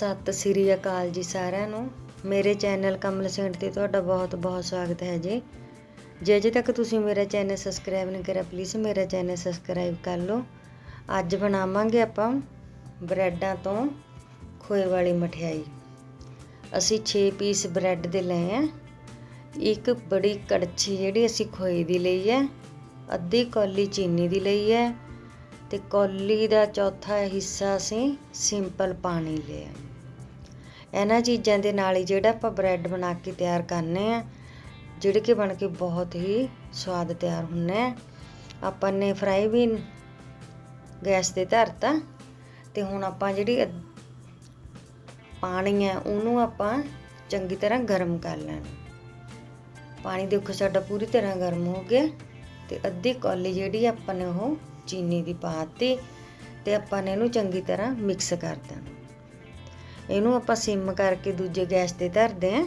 ਸਤਿ ਸ੍ਰੀ ਅਕਾਲ ਜੀ ਸਾਰਿਆਂ ਨੂੰ। ਮੇਰੇ ਚੈਨਲ ਕਮਲ ਸਿੰਘ ਤੇ ਤੁਹਾਡਾ ਬਹੁਤ ਬਹੁਤ ਸਵਾਗਤ ਹੈ ਜੀ। ਜੇ ਅਜੇ ਤੱਕ ਤੁਸੀਂ ਮੇਰਾ ਚੈਨਲ ਸਬਸਕ੍ਰਾਈਬ ਨਹੀਂ ਕਰਿਆ ਪਲੀਜ਼ ਮੇਰਾ ਚੈਨਲ ਸਬਸਕ੍ਰਾਈਬ ਕਰ ਲਓ। ਅੱਜ ਬਣਾਵਾਂਗੇ ਆਪਾਂ ਬ੍ਰੈਡਾਂ ਤੋਂ ਖੋਏ ਵਾਲੀ ਮਠਿਆਈ। ਅਸੀਂ 6 ਪੀਸ ਬ੍ਰੈਡ ਦੇ ਲਏ ਆ। ਇੱਕ ਬੜੀ ਕੜਛੀ ਜਿਹੜੀ ਅਸੀਂ ਖੋਏ ਦੀ ਲਈ ਹੈ, ਅੱਧੀ ਕੌਲੀ ਚੀਨੀ ਦੀ ਲਈ ਹੈ ਤੇ ਕੌਲੀ ਦਾ ਚੌਥਾ ਹਿੱਸਾ ਅਸੀਂ ਸਿੰਪਲ ਪਾਣੀ ਲਿਆ। ਇਹਨਾਂ ਚੀਜ਼ਾਂ ਦੇ ਨਾਲ ਹੀ ਜਿਹੜਾ ਆਪਾਂ ਬ੍ਰੈਡ ਬਣਾ ਕੇ ਤਿਆਰ ਕਰਨੇ ਆ, ਜਿਹੜੇ ਕਿ ਬਣ ਕੇ ਬਹੁਤ ਹੀ ਸਵਾਦ ਤਿਆਰ ਹੁੰਨੇ ਆ, ਆਪਾਂ ਨੇ ਫਰਾਈ ਵੀ ਗੈਸ ਤੇ ਧਰਤਾ ਤੇ ਹੁਣ ਆਪਾਂ ਜਿਹੜੀ ਅ- ਪਾਣੀ ਹੈ ਉਹਨੂੰ ਆਪਾਂ ਚੰਗੀ ਤਰ੍ਹਾਂ ਗਰਮ ਕਰ ਲੈਣਾ। ਪਾਣੀ ਦੇਖੋ ਸਾਡਾ ਪੂਰੀ ਤਰ੍ਹਾਂ ਗਰਮ ਹੋ ਗਿਆ ਤੇ ਅੱਧੀ ਕੌਲੀ ਜਿਹੜੀ ਆਪਾਂ ਨੇ ਉਹ ਚੀਨੀ ਦੀ ਪਾਤੀ ਤੇ ਆਪਾਂ ਨੇ ਇਹਨੂੰ ਚੰਗੀ ਤਰ੍ਹਾਂ ਮਿਕਸ ਕਰ ਦੇਣਾ। ਇਹਨੂੰ ਆਪਾਂ ਸਿਮ ਕਰਕੇ ਦੂਜੇ ਗੈਸ ਤੇ ਧਰਦੇ ਆਂ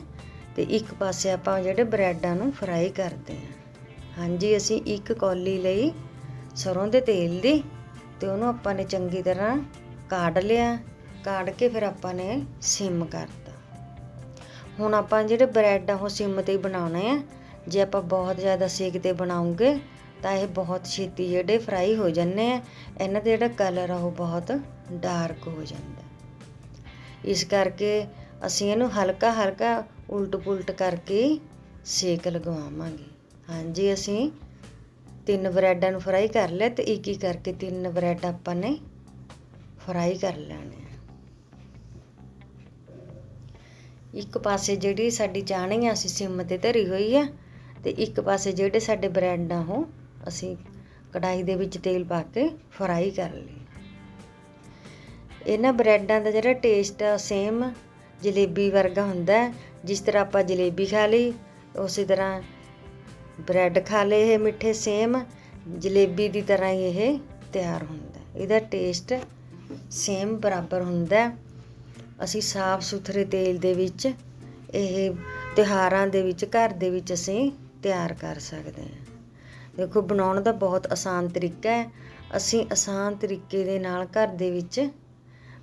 ਤੇ ਇੱਕ ਪਾਸੇ ਆਪਾਂ ਜਿਹੜੇ ਬ੍ਰੈਡਾਂ ਨੂੰ ਫਰਾਈ ਕਰਦੇ ਆਂ ਹਾਂਜੀ, ਅਸੀਂ ਇੱਕ ਕੌਲੀ ਲਈ ਸਰੋਂ ਦੇ ਤੇਲ ਦੀ ਤੇ ਉਹਨੂੰ ਆਪਾਂ ਨੇ ਚੰਗੀ ਤਰ੍ਹਾਂ ਕਾੜ ਲਿਆ, ਕਾੜ ਕੇ ਫਿਰ ਆਪਾਂ ਨੇ ਸਿਮ ਕਰਤਾ। ਹੁਣ ਆਪਾਂ ਜਿਹੜੇ ਬ੍ਰੈਡ ਆ ਉਹ ਸਿਮ ਤੇ ਹੀ ਬਣਾਉਣੇ ਆ। ਜੇ ਆਪਾਂ ਬਹੁਤ ਜ਼ਿਆਦਾ ਸੇਕ ਤੇ ਬਣਾਉਂਗੇ ਤਾਂ ਇਹ ਬਹੁਤ ਛੇਤੀ ਜਿਹੜੇ ਫਰਾਈ ਹੋ ਜਾਂਦੇ ਆ, ਇਹਨਾਂ ਦਾ ਜਿਹੜਾ ਕਲਰ ਆ ਉਹ ਬਹੁਤ ਡਾਰਕ ਹੋ ਜਾਂਦਾ ਇਸ ਕਰਕੇ ਅਸੀਂ ਇਹਨੂੰ ਹਲਕਾ ਹਲਕਾ ਉਲਟ ਪੁਲਟ ਕਰਕੇ ਸੇਕ ਲਗਵਾਵਾਂਗੇ। ਹਾਂਜੀ, ਅਸੀਂ ਤਿੰਨ ਬ੍ਰੈਡਾਂ ਨੂੰ ਫਰਾਈ ਕਰ ਲਿਆ ਤੇ ਇੱਕ ਇੱਕ ਕਰਕੇ ਤਿੰਨ ਬ੍ਰੈਡ ਆਪਾਂ ਨੇ ਫਰਾਈ ਕਰ ਲੈਣੇ ਆ। ਇੱਕ ਪਾਸੇ ਜਿਹੜੀ ਸਾਡੀ ਚਾਹਣੀ ਆ, ਅਸੀਂ ਸਿਮ ਤੇ ਧਰੀ ਹੋਈ ਆ, ਤੇ ਇੱਕ ਪਾਸੇ ਜਿਹੜੇ ਸਾਡੇ ਬ੍ਰੈਡ ਆ ਉਹ ਅਸੀਂ ਕੜਾਈ ਦੇ ਵਿੱਚ ਤੇਲ ਪਾ ਕੇ ਫਰਾਈ ਕਰ ਲਈ ਇਹਨਾਂ ਬ੍ਰੈਡਾਂ ਦਾ ਜਿਹੜਾ ਟੇਸਟ ਆ ਸੇਮ ਜਲੇਬੀ ਵਰਗਾ ਹੁੰਦਾ ਜਿਸ ਤਰ੍ਹਾਂ ਆਪਾਂ ਜਲੇਬੀ ਖਾ ਲਈ, ਉਸੇ ਤਰ੍ਹਾਂ ਬ੍ਰੈਡ ਖਾ ਲਏ ਇਹ ਮਿੱਠੇ ਸੇਮ ਜਲੇਬੀ ਦੀ ਤਰ੍ਹਾਂ ਹੀ ਇਹ ਤਿਆਰ ਹੁੰਦਾ ਇਹਦਾ ਟੇਸਟ ਸੇਮ ਬਰਾਬਰ ਹੁੰਦਾ ਅਸੀਂ ਸਾਫ਼ ਸੁਥਰੇ ਤੇਲ ਦੇ ਵਿੱਚ ਇਹ ਤਿਉਹਾਰਾਂ ਦੇ ਵਿੱਚ, ਘਰ ਦੇ ਵਿੱਚ ਅਸੀਂ ਤਿਆਰ ਕਰ ਸਕਦੇ ਹਾਂ। ਦੇਖੋ, ਬਣਾਉਣ ਦਾ ਬਹੁਤ ਆਸਾਨ ਤਰੀਕਾ ਹੈ। ਅਸੀਂ ਆਸਾਨ ਤਰੀਕੇ ਦੇ ਨਾਲ ਘਰ ਦੇ ਵਿੱਚ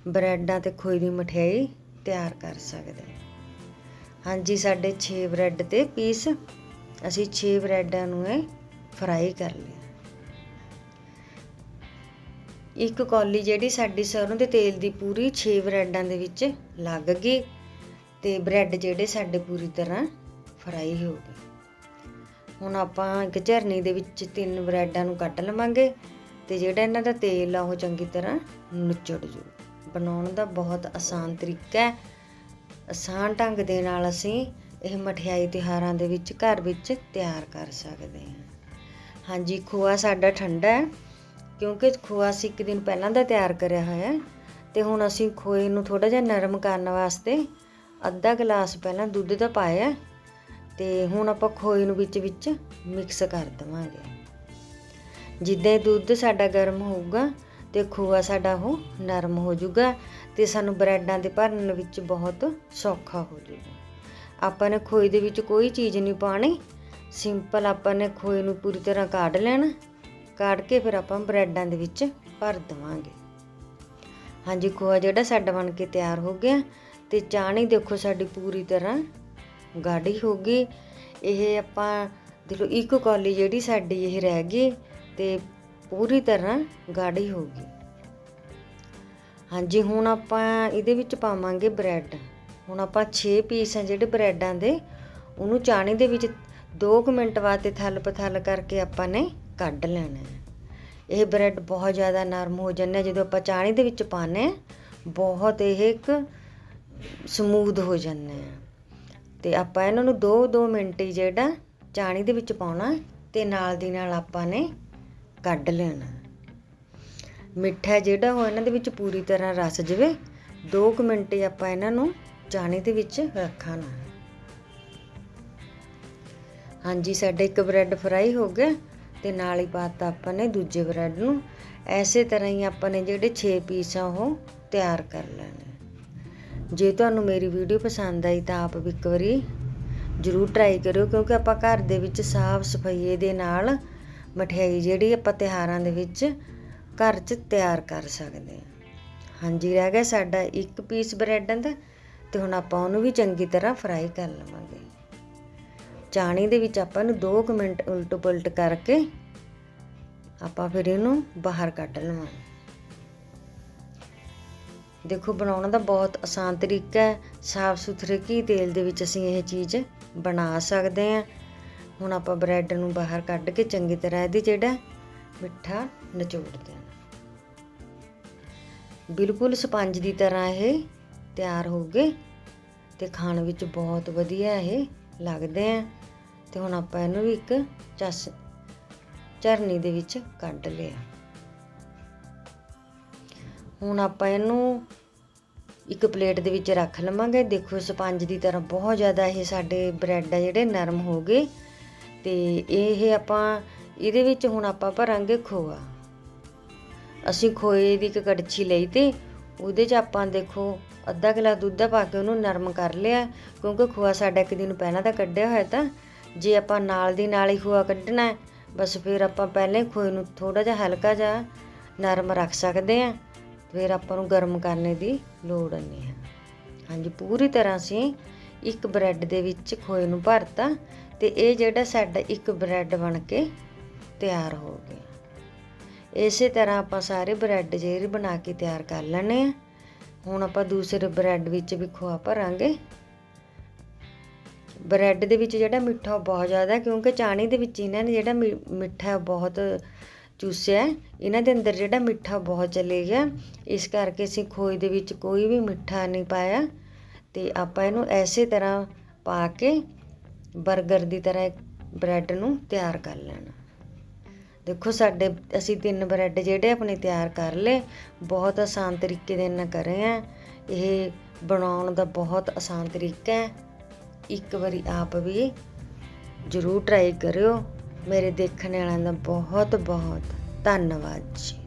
ਬ੍ਰੈਡਾਂ ਤੇ ਖੋਏ ਦੀ ਮਠਿਆਈ ਤਿਆਰ ਕਰ ਸਕਦੇ ਹਾਂ। ਹਾਂਜੀ, ਸਾਡੇ 6 ਬ੍ਰੈਡ ਤੇ ਪੀਸ। ਅਸੀਂ 6 ਬ੍ਰੈਡਾਂ ਨੂੰ ਇਹ ਫਰਾਈ ਕਰ ਲਿਆ। ਇੱਕ ਕੌਲੀ ਜਿਹੜੀ ਸਾਡੀ ਸਰੋਂ ਦੇ ਤੇਲ ਦੀ ਪੂਰੀ 6 ਬ੍ਰੈਡਾਂ ਦੇ ਵਿੱਚ ਲੱਗ ਗਈ ਤੇ ਬ੍ਰੈਡ ਜਿਹੜੇ ਸਾਡੇ ਪੂਰੀ ਤਰ੍ਹਾਂ ਫਰਾਈ ਹੋ ਗਏ। ਹੁਣ ਆਪਾਂ ਇੱਕ ਝਰਨੀ ਦੇ ਵਿੱਚ ਤਿੰਨ ਬ੍ਰੈਡਾਂ ਨੂੰ ਕੱਟ ਲਵਾਂਗੇ ਤੇ ਜਿਹੜਾ ਇਹਨਾਂ ਦਾ ਤੇਲ ਆ ਉਹ ਚੰਗੀ ਤਰ੍ਹਾਂ ਨੁਚੜ ਜੂ ਬਣਾਉਣ ਦਾ ਬਹੁਤ ਆਸਾਨ ਤਰੀਕਾ ਹੈ। ਆਸਾਨ ਢੰਗ ਦੇ ਨਾਲ ਅਸੀਂ ਇਹ ਮਠਿਆਈ ਤਿਉਹਾਰਾਂ ਦੇ ਵਿੱਚ ਘਰ ਵਿੱਚ ਤਿਆਰ ਕਰ ਸਕਦੇ ਹਾਂ। ਹਾਂਜੀ, ਖੋਆ ਸਾਡਾ ਠੰਡਾ ਹੈ, ਕਿਉਂਕਿ ਖੋਆ ਅਸੀਂ ਇੱਕ ਦਿਨ ਪਹਿਲਾਂ ਦਾ ਤਿਆਰ ਕਰਿਆ ਹੋਇਆ ਹੈ ਤੇ ਹੁਣ ਅਸੀਂ ਖੋਏ ਨੂੰ ਥੋੜਾ ਜਿਹਾ ਨਰਮ ਕਰਨ ਵਾਸਤੇ ਅੱਧਾ ਗਲਾਸ ਪਹਿਲਾਂ ਦੁੱਧ ਦਾ ਪਾਇਆ ਤੇ ਹੁਣ ਆਪਾਂ ਖੋਏ ਨੂੰ ਵਿੱਚ ਵਿੱਚ ਮਿਕਸ ਕਰ ਦਵਾਂਗੇ। ਜਿੱਦਾਂ ਹੀ ਦੁੱਧ ਸਾਡਾ ਗਰਮ ਹੋਊਗਾ ਤੇ ਖੋਆ ਸਾਡਾ ਉਹ ਨਰਮ ਹੋ ਜਾਊਗਾ ਤੇ ਸਾਨੂੰ ਬ੍ਰੈਡਾਂ ਦੇ ਭਰਨ ਵਿੱਚ ਬਹੁਤ ਸੌਖਾ ਹੋ ਜਾਊਗਾ ਆਪਾਂ ਨੇ ਖੋਏ ਦੇ ਵਿੱਚ ਕੋਈ ਚੀਜ਼ ਨਹੀਂ ਪਾਣੀ, ਸਿੰਪਲ ਆਪਾਂ ਨੇ ਖੋਏ ਨੂੰ ਪੂਰੀ ਤਰ੍ਹਾਂ ਕਾੜ ਲੈਣਾ, ਕਾੜ ਕੇ ਫਿਰ ਆਪਾਂ ਬ੍ਰੈਡਾਂ ਦੇ ਵਿੱਚ ਭਰ ਦਵਾਂਗੇ। ਹਾਂਜੀ, ਖੋਆ ਜਿਹੜਾ ਸਾਡਾ ਬਣ ਕੇ ਤਿਆਰ ਹੋ ਗਿਆ ਤੇ ਚਾਣੀ ਦੇਖੋ ਸਾਡੀ ਪੂਰੀ ਤਰ੍ਹਾਂ ਗਾੜੀ ਹੋ ਗਈ। ਇਹ ਆਪਾਂ ਦੇਖੋ ਇੱਕ ਕੌਲੀ ਜਿਹੜੀ ਸਾਡੀ ਇਹ ਰਹਿ ਗਈ ਤੇ ਪੂਰੀ ਤਰ੍ਹਾਂ ਗਾੜੀ ਹੋ ਗਈ। ਹਾਂਜੀ, ਹੁਣ ਆਪਾਂ ਇਹਦੇ ਵਿੱਚ ਪਾਵਾਂਗੇ ਬ੍ਰੈਡ। ਹੁਣ ਆਪਾਂ 6 ਪੀਸ ਆ ਜਿਹੜੇ ਬ੍ਰੈਡਾਂ ਦੇ, ਉਹਨੂੰ ਚਾਣੀ ਦੇ ਵਿੱਚ 2 ਮਿੰਟ ਵਾਸਤੇ ਥਲ ਪਥਲ ਕਰਕੇ ਆਪਾਂ ਨੇ ਕੱਢ ਲੈਣਾ ਹੈ। ਇਹ ਬ੍ਰੈਡ ਬਹੁਤ ਜ਼ਿਆਦਾ ਨਰਮ ਹੋ ਜਾਂਦੇ ਜਦੋਂ ਆਪਾਂ ਚਾਣੀ ਦੇ ਵਿੱਚ ਪਾਣੇ ਆ, ਬਹੁਤ ਇਹ ਇੱਕ ਸਮੂਦ ਹੋ ਜਾਂਦੇ ਆ। ਤੇ ਆਪਾਂ ਇਹਨਾਂ ਨੂੰ 2-2 ਮਿੰਟ ਹੀ ਜਿਹੜਾ ਚਾਣੀ ਦੇ ਵਿੱਚ ਪਾਉਣਾ ਤੇ ਨਾਲ ਦੀ ਨਾਲ ਆਪਾਂ ਨੇ ਕੱਢ ਲੈਣਾ। ਮਿੱਠਾ ਜਿਹੜਾ ਉਹ ਇਹਨਾਂ ਦੇ ਵਿੱਚ ਪੂਰੀ ਤਰ੍ਹਾਂ ਰਸ ਜਵੇ 2 ਮਿੰਟ ਹੀ ਆਪਾਂ ਇਹਨਾਂ ਨੂੰ ਚਾਣੀ ਦੇ ਵਿੱਚ ਰੱਖਣਾ ਹਾਂਜੀ, ਸਾਡੇ ਇੱਕ ਬ੍ਰੈਡ ਫਰਾਈ ਹੋ ਗਿਆ ਤੇ ਨਾਲ ਹੀ ਪਾਤਾ ਆਪਾਂ ਨੇ ਦੂਜੇ ਬ੍ਰੈਡ ਨੂੰ। ਐਸੇ ਤਰ੍ਹਾਂ ਹੀ ਆਪਾਂ ਨੇ ਜਿਹੜੇ 6 ਪੀਸ ਆ ਉਹ ਤਿਆਰ ਕਰ ਲੈਣੇ। ਜੇ ਤੁਹਾਨੂੰ ਮੇਰੀ ਵੀਡੀਓ ਪਸੰਦ ਆਈ ਤਾਂ ਆਪ ਵੀ ਇੱਕ ਵਾਰੀ ਜ਼ਰੂਰ ਟਰਾਈ ਕਰਿਓ, ਕਿਉਂਕਿ ਆਪਾਂ ਘਰ ਦੇ ਵਿੱਚ ਸਾਫ਼ ਸਫ਼ਾਈ ਦੇ ਨਾਲ ਮਠਿਆਈ ਜਿਹੜੀ ਆਪਾਂ ਤਿਉਹਾਰਾਂ ਦੇ ਵਿੱਚ ਘਰ 'ਚ ਤਿਆਰ ਕਰ ਸਕਦੇ ਹਾਂ। ਹਾਂਜੀ, ਰਹਿ ਗਿਆ ਸਾਡਾ ਇੱਕ ਪੀਸ ਬ੍ਰੈਡ ਦਾ ਤੇ ਹੁਣ ਆਪਾਂ ਉਹਨੂੰ ਵੀ ਚੰਗੀ ਤਰ੍ਹਾਂ ਫਰਾਈ ਕਰ ਲਵਾਂਗੇ। ਚਾਣੀ ਦੇ ਵਿੱਚ ਆਪਾਂ ਨੂੰ 2 ਮਿੰਟ ਉਲਟ ਪੁਲਟ ਕਰਕੇ ਆਪਾਂ ਫਿਰ ਇਹਨੂੰ ਬਾਹਰ ਕੱਢ ਲਵਾਂਗੇ। ਦੇਖੋ, ਬਣਾਉਣਾ ਦਾ ਬਹੁਤ ਆਸਾਨ ਤਰੀਕਾ ਹੈ। ਸਾਫ਼ ਸੁਥਰੇ ਘੀ ਤੇਲ ਦੇ ਵਿੱਚ ਅਸੀਂ ਇਹ ਚੀਜ਼ ਬਣਾ ਸਕਦੇ ਹਾਂ। ਹੁਣ ਆਪਾਂ ਬ੍ਰੈਡ ਨੂੰ ਬਾਹਰ ਕੱਢ ਕੇ ਚੰਗੀ ਤਰ੍ਹਾਂ ਇਹਦੀ ਜਿਹੜਾ ਮਿੱਠਾ ਨਿਚੋੜ ਦੇਣਾ। ਬਿਲਕੁਲ ਸਪੰਜ ਦੀ ਤਰ੍ਹਾਂ ਇਹ ਤਿਆਰ ਹੋ ਗਏ ਤੇ ਖਾਣ ਵਿੱਚ ਬਹੁਤ ਵਧੀਆ ਇਹ ਲੱਗਦੇ ਆ। ਤੇ ਹੁਣ ਆਪਾਂ ਇਹਨੂੰ ਵੀ ਇੱਕ ਚਸ ਝਰਨੀ ਦੇ ਵਿੱਚ ਕੱਢ ਲਿਆ। ਹੁਣ ਆਪਾਂ ਇਹਨੂੰ ਇੱਕ ਪਲੇਟ ਦੇ ਵਿੱਚ ਰੱਖ ਲਵਾਂਗੇ। ਦੇਖੋ ਸਪੰਜ ਦੀ ਤਰ੍ਹਾਂ ਬਹੁਤ ਜ਼ਿਆਦਾ ਇਹ ਸਾਡੇ ਬ੍ਰੈਡ ਆ ਜਿਹੜੇ ਨਰਮ ਹੋ ਗਏ। ਤੇ ਇਹ ਆਪਾਂ ਇਹਦੇ ਵਿੱਚ ਹੁਣ ਆਪਾਂ ਭਰਾਂਗੇ ਖੋਆ। ਅਸੀਂ ਖੋਏ ਦੀ ਇੱਕ ਕੜਛੀ ਲਈ ਤੇ ਉਹਦੇ 'ਚ ਆਪਾਂ ਦੇਖੋ ਅੱਧਾ ਕਿਲਾ ਦੁੱਧ ਪਾ ਕੇ ਉਹਨੂੰ ਨਰਮ ਕਰ ਲਿਆ। ਕਿਉਂਕਿ ਖੋਆ ਸਾਡਾ ਇੱਕ ਦਿਨ ਪਹਿਲਾਂ ਤਾਂ ਕੱਢਿਆ ਹੋਇਆ ਤਾਂ ਜੇ ਆਪਾਂ ਨਾਲ ਦੀ ਨਾਲ ਹੀ ਖੋਆ ਕੱਢਣਾ, ਬਸ ਫਿਰ ਆਪਾਂ ਪਹਿਲਾਂ ਹੀ ਖੋਏ ਨੂੰ ਥੋੜਾ ਜਿਹਾ ਹਲਕਾ ਜਿਹਾ ਨਰਮ ਰੱਖ ਸਕਦੇ ਹਾਂ। ਫਿਰ ਆਪਾਂ ਨੂੰ ਗਰਮ ਕਰਨੇ ਦੀ ਲੋੜ ਨਹੀਂ ਹੈ। ਹਾਂਜੀ, ਪੂਰੀ ਤਰ੍ਹਾਂ ਅਸੀਂ ਇੱਕ ਬ੍ਰੈਡ ਦੇ ਵਿੱਚ ਖੋਏ ਨੂੰ ਭਰਤਾ ਤੇ ਇਹ ਜਿਹੜਾ ਸਾਡਾ ਇੱਕ ਬ੍ਰੈਡ ਬਣ ਕੇ ਤਿਆਰ ਹੋ ਗਿਆ। ਇਸੇ ਤਰ੍ਹਾਂ ਆਪਾਂ ਸਾਰੇ ਬ੍ਰੈਡ ਜਿਹੜੇ ਬਣਾ ਕੇ ਤਿਆਰ ਕਰ ਲੈਣੇ ਆ ਹੁਣ ਆਪਾਂ ਦੂਸਰੇ ਬ੍ਰੈਡ ਵਿੱਚ ਵੀ ਖੋਆ ਭਰਾਂਗੇ। ਬ੍ਰੈਡ ਦੇ ਵਿੱਚ ਜਿਹੜਾ ਮਿੱਠਾ ਉਹ ਬਹੁਤ ਜ਼ਿਆਦਾ ਕਿਉਂਕਿ ਚਾਣੀ ਦੇ ਵਿੱਚ ਇਹਨਾਂ ਨੇ ਜਿਹੜਾ ਮਿ- ਮਿੱਠਾ ਬਹੁਤ ਚੂਸਿਆ ਇਹਨਾਂ ਦੇ ਅੰਦਰ ਜਿਹੜਾ ਮਿੱਠਾ ਬਹੁਤ ਚਲੇ ਗਿਆ। ਇਸ ਕਰਕੇ ਅਸੀਂ ਖੋਏ ਦੇ ਵਿੱਚ ਕੋਈ ਵੀ ਮਿੱਠਾ ਨਹੀਂ ਪਾਇਆ। ਤੇ ਆਪਾਂ ਇਹਨੂੰ ਐਸੇ ਤਰ੍ਹਾਂ ਪਾ ਕੇ 버ਗਰ ਦੀ ਤਰ੍ਹਾਂ ਬ੍ਰੈਡ ਨੂੰ ਤਿਆਰ ਕਰ ਲੈਣਾ। ਦੇਖੋ ਸਾਡੇ, ਅਸੀਂ ਤਿੰਨ ਬ੍ਰੈਡ ਜਿਹੜੇ ਆਪਣੇ ਤਿਆਰ ਕਰ ਲਏ, ਬਹੁਤ ਆਸਾਨ ਤਰੀਕੇ ਦੇ ਨਾਲ ਕਰੇ ਆ। ਇਹ ਬਣਾਉਣ ਦਾ ਬਹੁਤ ਆਸਾਨ ਤਰੀਕਾ ਹੈ। ਇੱਕ ਵਾਰੀ ਆਪ ਵੀ ਜ਼ਰੂਰ ਟਰਾਈ ਕਰਿਓ। ਮੇਰੇ ਦੇਖਣ ਵਾਲਿਆਂ ਦਾ ਬਹੁਤ ਬਹੁਤ ਧੰਨਵਾਦ ਜੀ।